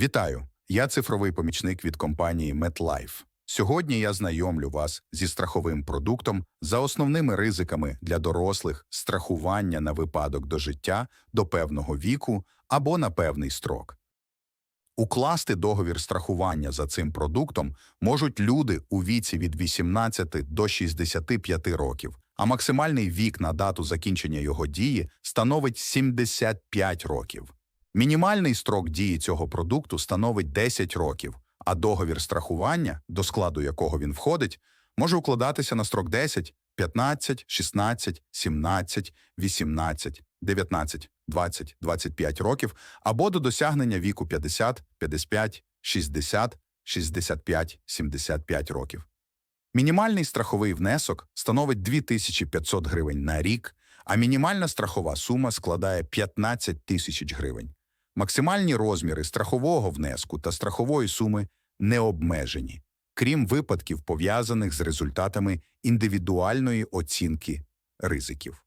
Вітаю! Я цифровий помічник від компанії MetLife. Сьогодні я знайомлю вас зі страховим продуктом за основними ризиками для дорослих страхування на випадок до життя до певного віку або на певний строк. Укласти договір страхування за цим продуктом можуть люди у віці від 18 до 65 років, а максимальний вік на дату закінчення його дії становить 75 років. Мінімальний строк дії цього продукту становить 10 років, а договір страхування, до складу якого він входить, може укладатися на строк 10, 15, 16, 17, 18, 19, 20, 25 років або до досягнення віку 50, 55, 60, 65, 75 років. Мінімальний страховий внесок становить 2500 гривень на рік, а мінімальна страхова сума складає 15 тисяч гривень. Максимальні розміри страхового внеску та страхової суми не обмежені, крім випадків, пов'язаних з результатами індивідуальної оцінки ризиків.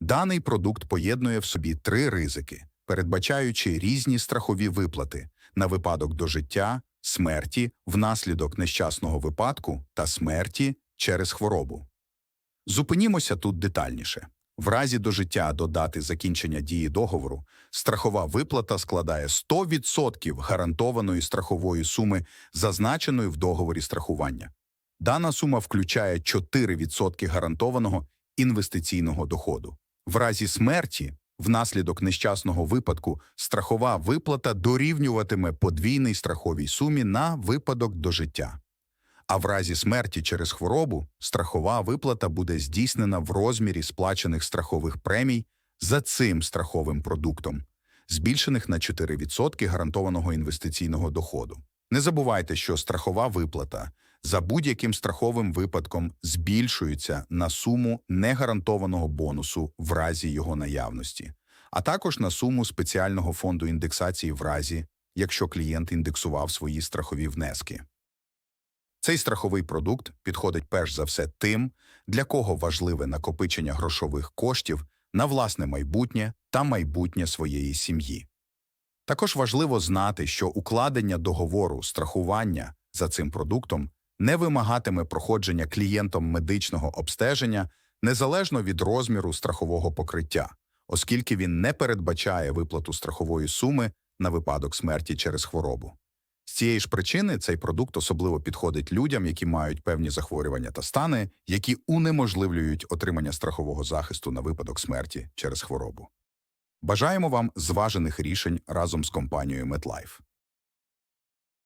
Даний продукт поєднує в собі три ризики, передбачаючи різні страхові виплати на випадок до життя, смерті внаслідок нещасного випадку та смерті через хворобу. Зупинімося тут детальніше. В разі до життя до дати закінчення дії договору страхова виплата складає 100% гарантованої страхової суми, зазначеної в договорі страхування. Дана сума включає 4% гарантованого інвестиційного доходу. В разі смерті, внаслідок нещасного випадку, страхова виплата дорівнюватиме подвійній страховій сумі на випадок до життя. А в разі смерті через хворобу страхова виплата буде здійснена в розмірі сплачених страхових премій за цим страховим продуктом, збільшених на 4% гарантованого інвестиційного доходу. Не забувайте, що страхова виплата за будь-яким страховим випадком збільшується на суму негарантованого бонусу в разі його наявності, а також на суму спеціального фонду індексації в разі, якщо клієнт індексував свої страхові внески. Цей страховий продукт підходить перш за все тим, для кого важливе накопичення грошових коштів на власне майбутнє та майбутнє своєї сім'ї. Також важливо знати, що укладення договору страхування за цим продуктом не вимагатиме проходження клієнтом медичного обстеження незалежно від розміру страхового покриття, оскільки він не передбачає виплату страхової суми на випадок смерті через хворобу. З цієї ж причини цей продукт особливо підходить людям, які мають певні захворювання та стани, які унеможливлюють отримання страхового захисту на випадок смерті через хворобу. Бажаємо вам зважених рішень разом з компанією MetLife.